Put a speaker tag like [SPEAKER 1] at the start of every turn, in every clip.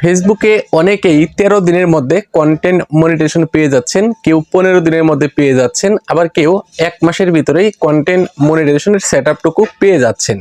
[SPEAKER 1] ফেসবুকে অনেকেই তেরো দিনের মধ্যে কন্টেন্ট মনিটেশন পেয়ে যাচ্ছেন, কেউ পনেরো দিনের মধ্যে পেয়ে যাচ্ছেন, আবার কেউ এক মাসের ভিতরেই কন্টেন্ট মনিটেশনের সেট আপটুকু পেয়ে যাচ্ছেন।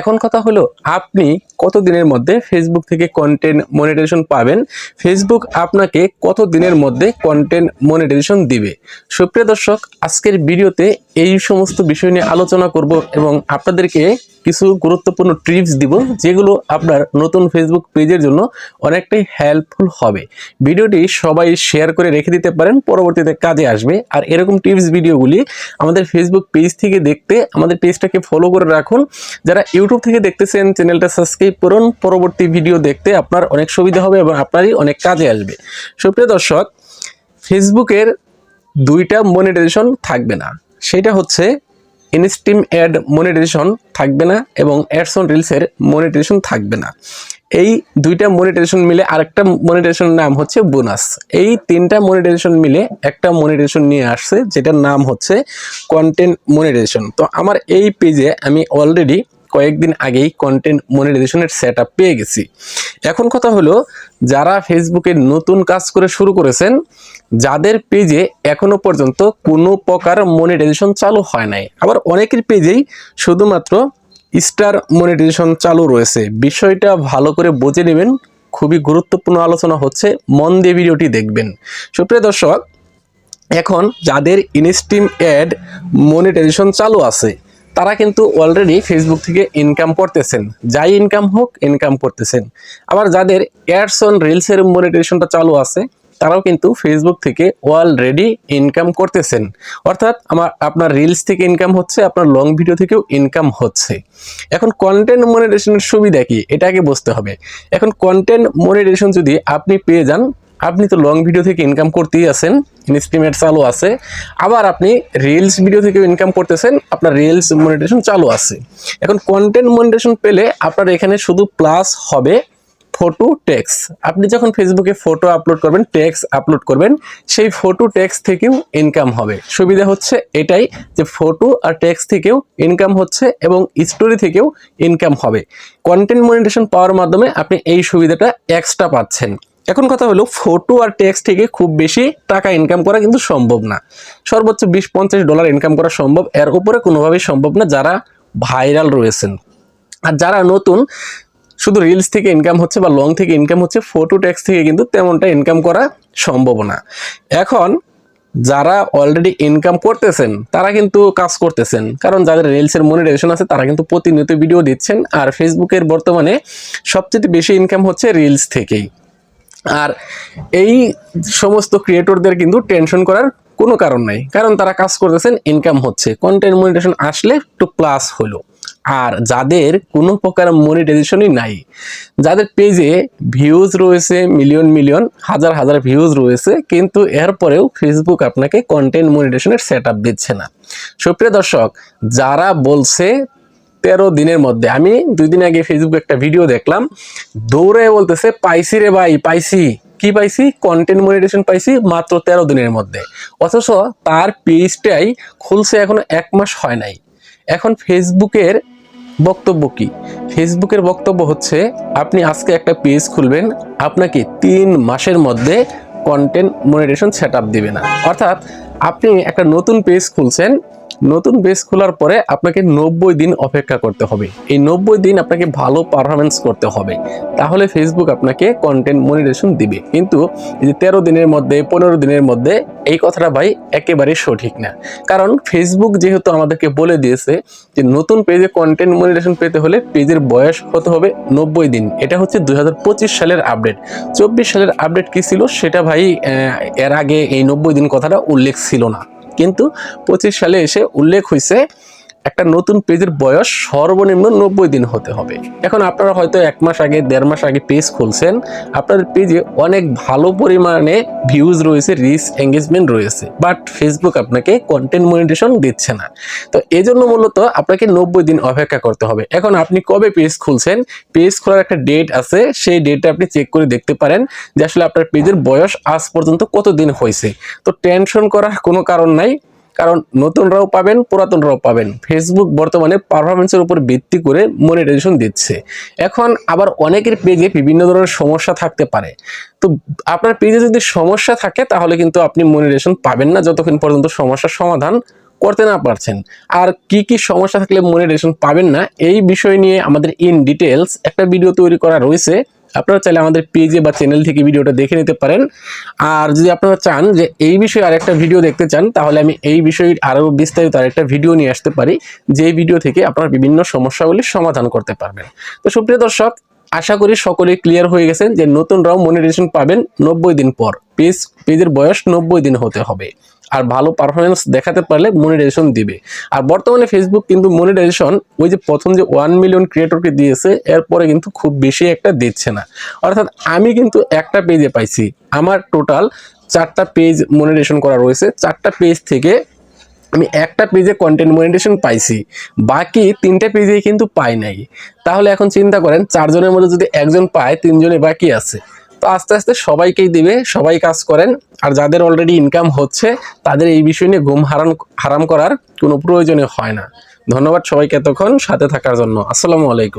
[SPEAKER 1] এখন কথা হলো, আপনি কত দিনের মধ্যে ফেসবুক থেকে কন্টেন্ট মনিটেশন পাবেন? ফেসবুক আপনাকে কত দিনের মধ্যে কন্টেন্ট মনিটেশন দিবে? সুপ্রিয় দর্শক, আজকের ভিডিওতে এই সমস্ত বিষয় নিয়ে আলোচনা করব এবং আপনাদেরকে কিছু গুরুত্বপূর্ণ টিপস দিব, যেগুলো আপনার নতুন ফেসবুক পেজের জন্য অনেকটাই হেল্পফুল হবে। ভিডিওটি সবাই শেয়ার করে রেখে দিতে পারেন, পরবর্তীতে কাজে আসবে। আর এরকম টিপস ভিডিওগুলি আমাদের ফেসবুক পেজ থেকে দেখতে আমাদের পেজটাকে ফলো করে রাখুন। যারা ইউটিউব থেকে দেখতেছেন চ্যানেলটা সাবস্ক্রাইব করুন। পরবর্তী ভিডিও দেখতে আপনার অনেক সুবিধা হবে এবং আপনারই অনেক কাজে আসবে। সুপ্রিয় দর্শক ফেসবুকের দুইটা মনিটাইজেশন থাকবে না। সেটা হচ্ছে ইনস্টিম অ্যাড মনিটাইজেশন থাকবে না এবং অ্যাডস অন রিলসের মনিটাইজেশন থাকবে না। এই দুইটা মনিটাইজেশন মিলে আরেকটা মনিটাইজেশন নাম হচ্ছে বোনাস। এই তিনটা মনিটাইজেশন মিলে একটা মনিটাইজেশন নিয়ে আসছে, যেটার নাম হচ্ছে কন্টেন্ট মনিটাইজেশন। তো আমার এই পেজে আমি অলরেডি কয়েকদিন আগেই কন্টেন্ট মনিটাইজেশনের সেট পেয়ে গেছি। এখন কথা হলো যারা ফেসবুকে নতুন কাজ করে শুরু করেছেন, যাদের পেজে এখনও পর্যন্ত কোনো প্রকার মনিটাইজেশন চালু হয় নাই। আবার অনেকের পেজেই শুধুমাত্র স্টার মনিটাইজেশন চালু রয়েছে। বিষয়টা ভালো করে বুঝে নেবেন। খুবই গুরুত্বপূর্ণ আলোচনা হচ্ছে। মন দিয়ে ভিডিওটি দেখবেন। সুপ্রিয় দর্শক, এখন যাদের ইনস্টিম অ্যাড মনিটাইজেশন চালু আছে তারা কিন্তু অলরেডি ফেসবুক থেকে ইনকাম করতেছেন। যাই ইনকাম হোক ইনকাম করতেছেন। আবার যাদের অ্যাডস অন রিলসের মনিটাইজেশনটা চালু আছে, তারাও কিন্তু ফেসবুক থেকে অলরেডি ইনকাম করতেছেন। অর্থাৎ আমার, আপনার রিলস থেকে ইনকাম হচ্ছে, আপনার লং ভিডিও থেকেও ইনকাম হচ্ছে। এখন কন্টেন্ট মনিটাইজেশনের সুবিধা কি? এটা আগে বুঝতে হবে। এখন কন্টেন্ট মনিটাইজেশন যদি আপনি পেয়ে যান আপনি তো লং ভিডিও থেকে ইনকাম করতেই আছেন ইনস্টিমেট চালু আছে, আবার আপনি রিলস ভিডিও থেকে ইনকাম করতেছেন, আপনার রিলস মনিটেশন চালু আছে। এখন কন্টেন্ট মনিটেশন পেলে আপনার এখানে শুধু প্লাস হবে ফটো টেক্স আপনি যখন ফেসবুকে ফটো আপলোড করবেন টেক্স আপলোড করবেন, সেই ফটো টেক্স থেকেও ইনকাম হবে। সুবিধা হচ্ছে এটাই যে ফটো আর টেক্স থেকেও ইনকাম হচ্ছে এবং স্টোরি থেকেও ইনকাম হবে। কন্টেন্ট মনিটেশন পাওয়ার মাধ্যমে আপনি এই সুবিধাটা এক্সট্রা পাচ্ছেন। এখন কথা হলো ফটো আর টেক্সট থেকে খুব বেশি টাকা ইনকাম করা কিন্তু সম্ভব না। সর্বোচ্চ বিশ পঞ্চাশ ডলার ইনকাম করা সম্ভব, এর উপরে কোনোভাবেই সম্ভব না যারা ভাইরাল রয়েছেন। আর যারা নতুন, শুধু রিলস থেকে ইনকাম হচ্ছে বা লং থেকে ইনকাম হচ্ছে ফটো টেক্স থেকে কিন্তু তেমনটা ইনকাম করা সম্ভব না। এখন যারা অলরেডি ইনকাম করতেছেন, তারা কিন্তু কাজ করতেছেন। কারণ যাদের রিলসের মনিটাইজেশন আছে, তারা কিন্তু প্রতিনিয়ত ভিডিও দিচ্ছেন। আর ফেসবুকের বর্তমানে সবচেয়ে বেশি ইনকাম হচ্ছে রিলস থেকেই। আর এই সমস্ত ক্রিয়েটরদের কিন্তু টেনশন করার কোনো কারণ নাই। কারণ তারা কাজ করতেছেন ইনকাম হচ্ছে। কন্টেন্ট মনিটেশন আসলে একটু প্লাস হলো। আর যাদের কোনো প্রকার মনিটাইজেশনই নাই, যাদের পেজে ভিউজ রয়েছে মিলিয়ন মিলিয়ন হাজার হাজার ভিউজ রয়েছে, কিন্তু এরপরেও ফেসবুক আপনাকে কন্টেন্ট মনিটেশনের সেট আপ দিচ্ছে না। সুপ্রিয় দর্শক, যারা বলছে তেরো দিনের মধ্যে। আমি দুই দিন আগে ফেসবুকে একটা ভিডিও দেখলাম। দৌড়ে বলতেছে পাইছি রে ভাই পাইছি কি পাইছি কন্টেন্ট মনিটেশন পাইছি মাত্র তেরো দিনের মধ্যে। অথচ তার পেজটাই খুলছে এখনও এক মাস হয় নাই। এখন ফেসবুকের বক্তব্য কি? ফেসবুকের বক্তব্য হচ্ছে, আপনি আজকে একটা পেজ খুলবেন, আপনাকে তিন মাসের মধ্যে কন্টেন্ট মনিটেশন সেট আপ দিবে না। অর্থাৎ আপনি একটা নতুন পেজ খুলছেন নতুন পেজ খোলার পরে আপনাকে নব্বই দিন অপেক্ষা করতে হবে। এই নব্বই দিন আপনাকে ভালো পারফরমেন্স করতে হবে। তাহলে ফেসবুক আপনাকে কন্টেন্ট মনিটেশন দিবে। কিন্তু এই যে তেরো দিনের মধ্যে, পনেরো দিনের মধ্যে এই কথাটা ভাই একেবারে সঠিক না। কারণ ফেসবুক যেহেতু আমাদেরকে বলে দিয়েছে যে নতুন পেজে কন্টেন্ট মনিটেশন পেতে হলে পেজের বয়স হতে হবে? নব্বই দিন। এটা হচ্ছে দুই হাজার পঁচিশ সালের আপডেট চব্বিশ সালের আপডেট কি ছিল? সেটা ভাই এর আগে এই নব্বই দিন কথাটা উল্লেখ ছিল না। কিন্তু পঁচিশ সালে এসে উল্লেখ হয়েছে একটা নতুন পেজের বয়স সর্বনিম্ন নব্বই দিন হতে হবে। এখন আপনারা হয়তো এক মাস আগে, দেড় মাস আগে পেজ খুলছেন। আপনাদের পেজে অনেক ভালো পরিমাণে ভিউজ রয়েছে রিচ এঙ্গেজমেন্ট রয়েছে। বাট ফেসবুক আপনাকে কন্টেন্ট মনিটেশন দিচ্ছে না। তো এই জন্য মূলত আপনাকে নব্বই দিন অপেক্ষা করতে হবে। এখন আপনি কবে পেজ খুলছেন? পেজ খোলার একটা ডেট আছে। সেই ডেটটা আপনি চেক করে দেখতে পারেন যে আসলে আপনার পেজের বয়স আজ পর্যন্ত কতদিন হয়েছে। তো টেনশন করার কোনো কারণ নাই। কারণ নতুনরাও পাবেন, পুরাতনরাও পাবেন। ফেসবুক বর্তমানে পারফরমেন্সের উপর ভিত্তি করে মনিটাইজেশন দিচ্ছে। এখন আবার অনেকের পেজে বিভিন্ন ধরনের সমস্যা থাকতে পারে। তো আপনার পেজে যদি সমস্যা থাকে, তাহলে কিন্তু আপনি মনিটাইজেশন পাবেন না যতক্ষণ পর্যন্ত সমস্যার সমাধান করতে না পারছেন। আর কি কি সমস্যা থাকলে মনিটাইজেশন পাবেন না, এই বিষয় নিয়ে আমাদের ইন ডিটেলস একটা ভিডিও তৈরি করা রয়েছে। আপনারা চাইলে আমাদের পেজে বা চ্যানেল থেকে ভিডিওটা দেখে নিতে পারেন। আর যদি আপনারা চান যে এই বিষয়ে আরেকটা ভিডিও দেখতে চান, তাহলে আমি এই বিষয়ে আরও বিস্তারিত আরেকটা ভিডিও নিয়ে আসতে পারি, যে ভিডিও থেকে আপনারা বিভিন্ন সমস্যাগুলির সমাধান করতে পারবেন। তো সুপ্রিয় দর্শক, আশা করি সকলে ক্লিয়ার হয়ে গেছেন যে নতুনরাও মনিটাইজেশন পাবেন নব্বই দিন পর। পেজ, পেজের বয়স নব্বই দিন হতে হবে। আর ভালো পারফরমেন্স দেখাতে পারলে মনিটাইজেশন দিবে। আর বর্তমানে ফেসবুক কিন্তু মনিটাইজেশন ওই যে প্রথম যে ওয়ান মিলিয়ন ক্রিয়েটরকে দিয়েছে, এরপরে কিন্তু খুব বেশি একটা দিচ্ছে না। অর্থাৎ আমি কিন্তু একটা পেজে পাইছি, আমার টোটাল চারটা পেজ মনিটাইজেশন করা রয়েছে। চারটা পেজ থেকে আমি একটা পেজে কন্টেন্ট মনিটেশন পাইছি, বাকি তিনটা পেজেই কিন্তু পাই নাই। তাহলে এখন চিন্তা করেন, চারজনের মধ্যে যদি একজন পায়, তিনজনে বাকি আছে। আস্তে আস্তে সবাইকেই দিবে, সবাই কাজ করেন। আর যাদের অলরেডি ইনকাম হচ্ছে, তাদের এই বিষয় নিয়ে ঘুম হারান, হারাম করার কোনো প্রয়োজনে হয় না। ধন্যবাদ সবাইকে এতক্ষণ সাথে থাকার জন্য। আসসালামু আলাইকুম।